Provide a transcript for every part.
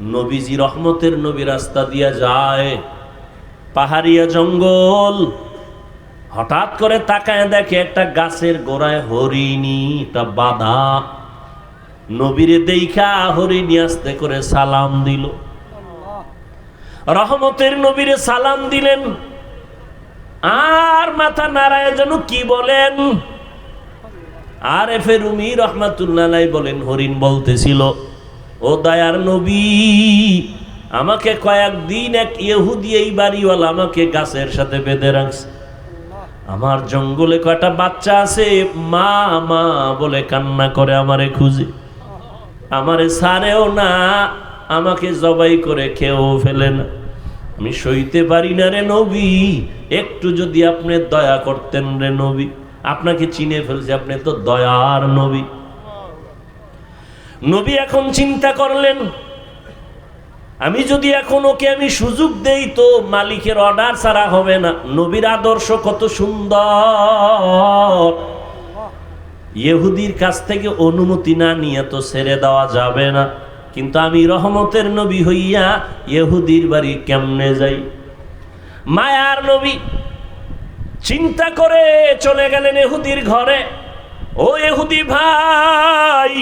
নবীজি রহমতের নবী রাস্তা দিয়া যায়। পাহাড়িয়া জঙ্গল। হঠাৎ করে তাকায় দেখে একটা গাছের গোড়ায় হরিণী, একটা বাধা। নবীরে দেখা হরিণী আস্তে করে সালাম দিল। রহমতের নবীরে সালাম দিলেন। আর মাথা নারায় যেন কি বলেন? আর এফে রুমি রহমাতুল্লাহ বলেন, হরিণ বলতেছিল ও দয়ার নবী, আমাকে কয়েকদিন এক ইহুদি এই বাড়িওয়ালা আমাকে গাছের সাথে বেঁধে রাখছে। আমার জঙ্গলে কয়টা বাচ্চা আছে, মা মা বলে কান্না করে আমারে খুঁজে। আমারে সারেও না, আমাকে জবাই করে খেয়েও ফেলে না। আমি সইতে পারি না রে নবী, একটু যদি আপনি দয়া করতেন রে নবী। আপনাকে চিনে ফেলছে, আপনি তো দয়ার নবী। নবী এখন চিন্তা করলেন, আমি যদি এখন ওকে আমি সুযোগ দেই তো মালিকের অর্ডার ছাড়া হবে না। নবীর আদর্শ কত সুন্দর। ইহুদির কাছ থেকে অনুমতি না নিয়ে তো ছেড়ে দেওয়া যাবে না। কিন্তু আমি রহমতের নবী হইয়া ইহুদির বাড়ি কেমনে যাই? মায়ার নবী চিন্তা করে চলে গেলেন এহুদির ঘরে। ও এহুদি ভাই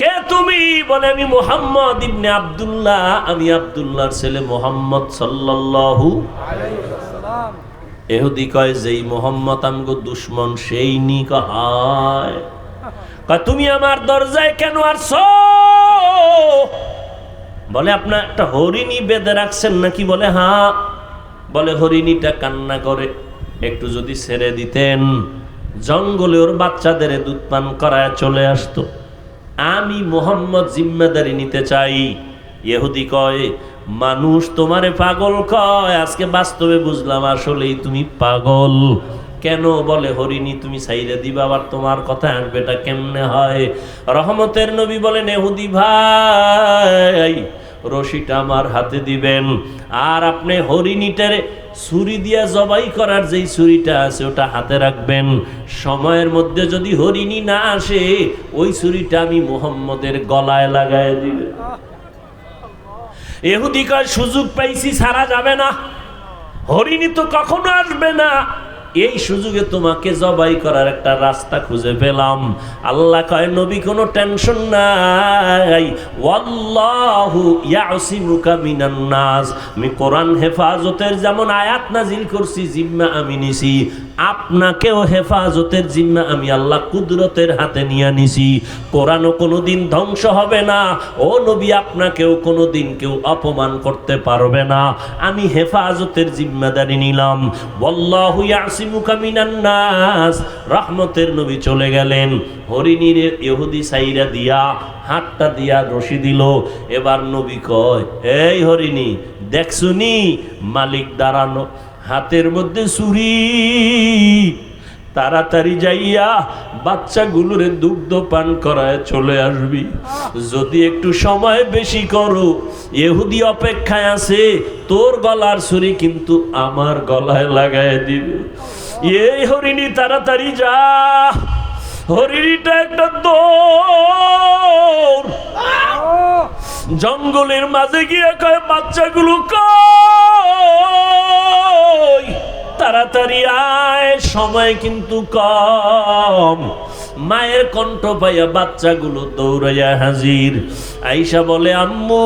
কে তুমি? বলে, আমি মোহাম্মদ ইবনে আব্দুল্লাহ। আমি আব্দুল্লাহর ছেলে মোহাম্মদ সাল্লাল্লাহু এহুদি কয়, যেই মোহাম্মদ আমগো দুশ্মন, সেই নি কয়, তুমি আমার দরজায় কেন আসছো? বলে, আপনার একটা হরিণী বেঁধে রাখছেন নাকি? বলে হ্যাঁ। বলে, হরিণীটা কান্না করে। একটু যদি ছেড়ে দিতেন, জঙ্গলে ওর বাচ্চাদের দুধ পান করায় চলে আসতো। আমি মোহাম্মদ জিম্মেদারি নিতে চাই। ইহুদি কয়, মানুষ তোমারে পাগল কয়। আজকে বাস্তবে বুঝলাম আসলেই তুমি পাগল। কেন বলে, হরিণী, তুমি সাইরে দিবা, আবার তোমার কথা আসবে এটা কেমনে হয়? রহমতের নবী বলেন এহুদি ভাই, রশিটা আমার হাতে দিবেন। আর আপনি হরিণীটারে ছুরি দিয়া জবাই করার যেই ছুরিটা আছে, ওটা হাতে রাখবেন। সময়ের মধ্যে যদি হরিণী না আসে, ওই ছুরিটা আমি মোহাম্মদের গলায় লাগাই দিবে। এহুদিকার সুযোগ পাইছি সারা যাবে না। হরিণী তো কখনো আসবে না। এই সুযোগে তোমাকে জবাই করার একটা রাস্তা খুঁজে পেলাম। আল্লাহ কয়, নবী, কোনো টেনশন নাই। ওয়াল্লাহু ইয়াসিমুকা মিনান নাস। আমি কোরআন হেফাজতের যেমন আয়াত নাজিল করছি, জিম্মা আমি নিছি। আপনাকেও হেফাজতের জিম্মা আমি আল্লাহ কুদরতের হাতে নিয়ে নিছি কোরআনও কোনোদিন ধ্বংস হবে না। ও নবী, আপনাকেও কোনোদিন কেউ অপমান করতে পারবে না। আমি হেফাজতের জিম্মাদারি নিলাম। বল্লাহু নাস। রহমতের নবী চলে গেলেন। হরিণীর ইহুদি সাইরা দিয়া হাতটা দিয়া রশি দিল। এবার নবী কয়, এই হরিণী, দেখছুনি মালিক দাঁড়ানো হাতের মধ্যে ছুরি। তাড়াতাড়ি যাইয়া বাচ্চাগুলোরে দুগ্ধ পান করায় চলে আসবি। যদি একটু সময় বেশি করো এহুদি অপেক্ষায় আছে, তোর গলার ছুরি কিন্তু আমার গলায় লাগায় দিবে। এই হরিণী, তাড়াতাড়ি যা। হরিণীটা একটা দৌড়। জঙ্গলের মাঝে গিয়ে কয়, বাচ্চাগুলো কই? তাড়াতাড়ি আয়, সময় কিন্তু কম। মায়ের কণ্ঠ পাইয়া বাচ্চাগুলো দৌড়াইয়া হাজির। আইসা বলে, আম্মু,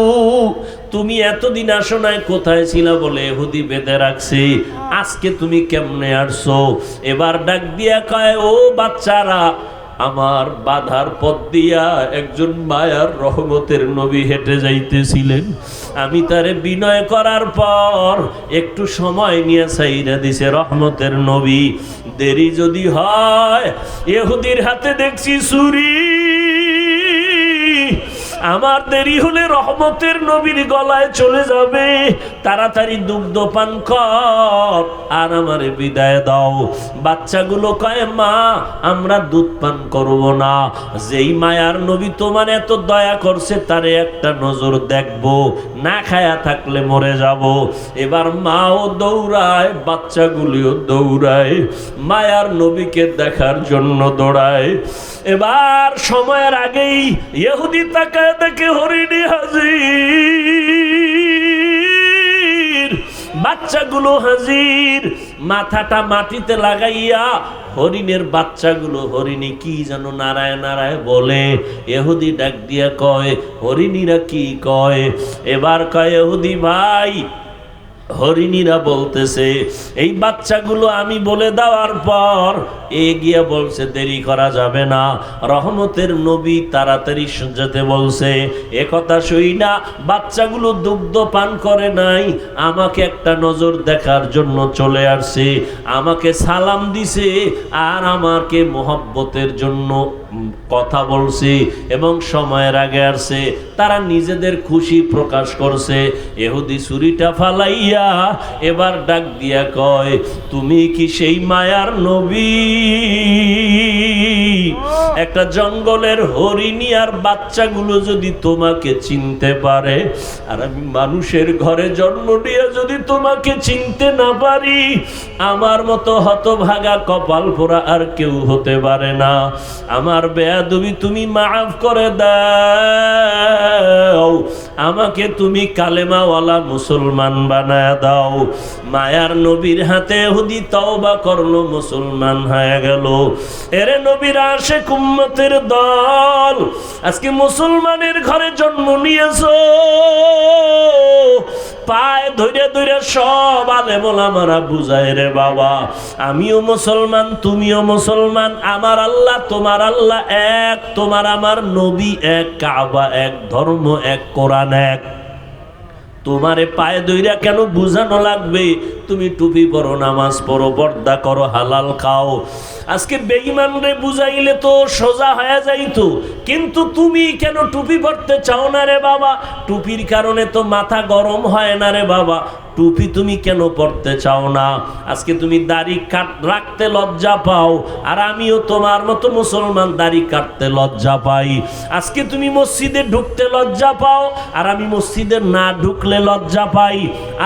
তুমি এতদিন আসো নাই কোথায় ছিলা বলে হুদি বেঁধে রাখছি। আজকে তুমি কেমনে আসছো? এবার ডাক দিয়া কয়, ও বাচ্চারা আমার বাধার পথ দিয়া একজন মায়ার রহমতের নবী হেঁটে যাইতেছিলেন। আমি তারে বিনয় করার পর একটু সময় নিয়ে সাইরা দিছে রহমতের নবী। দেরি যদি হয় এহুদির হাতে দেখছি সুরি আমার দেরি হলে রহমতের নবীর গলায় চলে যাবে। তাড়াতাড়ি দুগ্ধ পান কর আর আমারে বিদায় দাও। বাচ্চাগুলো কয়, মা, আমরা দুধ পান করব না। যেই মায়ার নবী তোমার এত দয়া করছে, তারে একটা নজর দেখব। না খায়া থাকলে মরে যাব। এবার মাও দৌড়ায়, বাচ্চাগুলিও দৌড়ায়, মায়ার নবীকে দেখার জন্য দৌড়ায়। এবার সময়ের আগেই ইহুদি তাকে যায় দেখে হরিণী হাজির, বাচ্চাগুলো হাজির, মাথাটা মাটিতে লাগাইয়া হরিণের বাচ্চাগুলো, হরিণী কি যেন নারায় নারায় বলে। এহুদি ডাক দিয়া কয়, হরিণীরা কি কয়? এবার কয়, এহুদি ভাই, হরিণীরা বলতেছে, এই বাচ্চাগুলো আমি বলে দেওয়ার পর এ গিয়ে বলছে, দেরি করা যাবে না। রহমতের নবী তাড়াতাড়ি যেতে বলছে, এ কথা শুই না, বাচ্চাগুলো দুগ্ধ পান করে নাই, আমাকে একটা নজর দেখার জন্য চলে আসছে, আমাকে সালাম দিছে আর আমাকে মোহব্বতের জন্য কথা বলছে। এবং সময়ের আগে আসছে, তারা নিজেদের খুশি প্রকাশ করছে, এহুদি ছুরিটা ফালাইয়া এবার ডাক দিয়া কয়, তুমি কি সেই মায়ার নবী একটা জঙ্গলের হরিণী আর বাচ্চাগুলো যদি তোমাকে চিনতে পারে, আর আমি মানুষের ঘরে জন্ম নিয়ে যদি তোমাকে চিনতে না পারি, আমার মতো হতভাগা কপাল পোড়া আর কেউ হতে পারে না। আমার বেয়াদবি তুমি মাফ করে দাও। আমাকে তুমি কালেমাওয়ালা মুসলমান বানায় দাও। মায়ার নবীর হাতে হুদি তওবা করল মুসলমান হয়ে গেল। এরে নবীর আসে কুম্মতের দল, আজকে মুসলমানের ঘরে জন্ম নিয়েছো। পায়ে ধরে ধরে সব আলেমল আমারা বুঝায় রে বাবা। আমিও মুসলমান, তুমিও মুসলমান, আমার আল্লাহ, তোমার আল্লাহ এক, তোমার আমার নবী এক, কাবা এক, ধর্ম এক, কোরআন এক। তোমারে পায়ে দইরা কেন বুঝানো লাগবে? তুমি টুপি পরো, নামাজ পড়ো, পর্দা করো, হালাল খাও। আজকে বেঈমান রে বুঝাইলে তো সোজা হয়ে যাইতো। কিন্তু তুমি কেন টুপি পরতে চাও না রে বাবা? টুপির কারণে তো মাথা গরম হয় না রে বাবা। টুপি তুমি কেন পড়তে চাও না? আজকে তুমি দাড়ি কাট রাখতে লজ্জা পাও, আর আমিও তোমার মতো মুসলমান দাড়ি কাটতে লজ্জা পাই। আজকে তুমি মসজিদে ঢুকতে লজ্জা পাও, আর আমি মসজিদে না ঢুকলে লজ্জা পাই।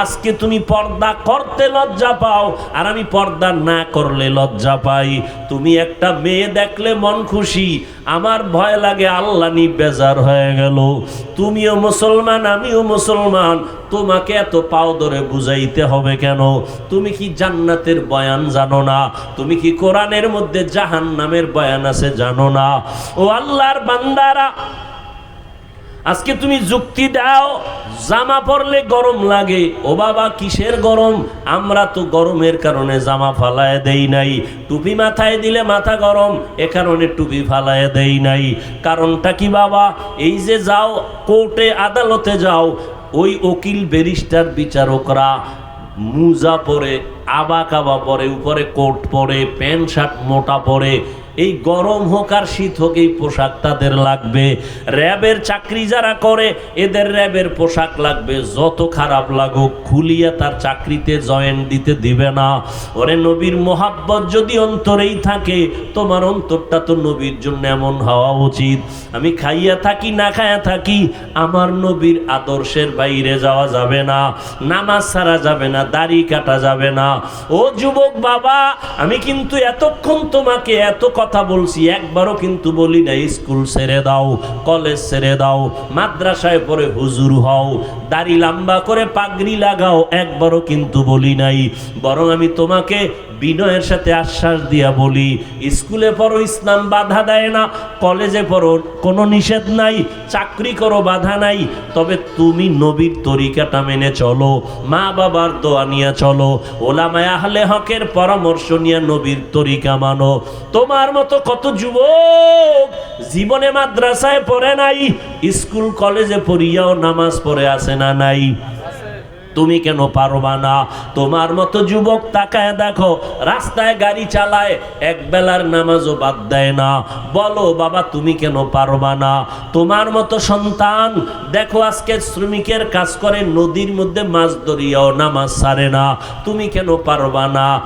আজকে তুমি পর্দা করতে লজ্জা পাও। আর আমি পর্দা না করলে লজ্জা পাই। তুমি একটা মেয়ে দেখলে মন খুশি। আমার ভয় লাগে আল্লাহ নি বেজার হয়ে গেল। তুমিও মুসলমান, আমিও মুসলমান। তোমাকে এত পাও ধরে বুঝাইতে হবে কেন? তুমি কি জান্নাতের বয়ান জানো না? তুমি কি কোরআনের মধ্যে জাহান নামের বয়ান আছে জানো না? ও আল্লাহর বান্দারা আজকে তুমি যুক্তি দাও, জামা পরলে গরম লাগে। ও বাবা, কিসের গরম? আমরা তো গরমের কারণে জামা ফালায় দেই নাই। টুপি মাথায় দিলে মাথা গরম, এ কারণে টুপি ফালায় দেই নাই। কারণটা কি বাবা? এই যে যাও, কোর্টে আদালতে যাও, ওই উকিল ব্যারিস্টার বিচারকরা মুজা পরে আবা কাবা পরে, উপরে কোট পরে প্যান্ট শার্ট মোটা পরে এই গরম হোক আর শীত হোক, এই পোশাক তাদের লাগবে। র্যাবের চাকরি যারা করে, এদের র্যাবের পোশাক লাগবে। যত খারাপ লাগুক, খুলিয়া তার চাকরিতে জয়েন দিতে দিবে না। ওরে নবীর মোহাব্বত যদি অন্তরেই থাকে, তোমার অন্তরটা তো নবীর জন্য এমন হওয়া উচিত। আমি খাইয়া থাকি, না খাইয়া থাকি, আমার নবীর আদর্শের বাইরে যাওয়া যাবে না। নামাজ ছাড়া যাবে না, দাড়ি কাটা যাবে না। ও যুবক বাবা, আমি কিন্তু এতক্ষণ তোমাকে এত কথা বলছি, একবারও কিন্তু বলি না স্কুল ছেড়ে দাও, কলেজ ছেড়ে দাও, মাদ্রাসায় পরে হুজুর হও, দাড়ি লম্বা করে পাগড়ি লাগাও, একবারও কিন্তু বলি নাই। বরং আমি তোমাকে বিনয়ের সাথে আশ্বাস দিয়া বলি, স্কুলে পড়ো, ইসলাম বাধা দেয় না, কলেজে পড়ো, কোনো নিষেধ নাই, চাকরি করো, বাধা নাই, তবে তুমি নবীর তরিকাটা মেনে চলো, মা বাবার দোয়া নিয়ে চলো, ওলামায় আহলে হকের পরামর্শ নিয়ে নবীর তরিকা মানো, তোমার মতো কত যুবক জীবনে মাদ্রাসায় পড়ে নাই, স্কুল কলেজে পড়িয়াও নামাজ পড়ে আসে না নাই। তুমি কেন পারবা না? তোমার মতো যুবক তাকায় দেখো, রাস্তায় গাড়ি চালায়, এক বেলার নামাজও বাদ দেয় না। বলো, বাবা, তুমি কেন পারবা না? তোমার মতো সন্তান, দেখো, আজকে শ্রমিকের কাজ করে নদীর মধ্যে মাছ ধরিয়াও নামাজ সারে না। তুমি কেন পারবা না?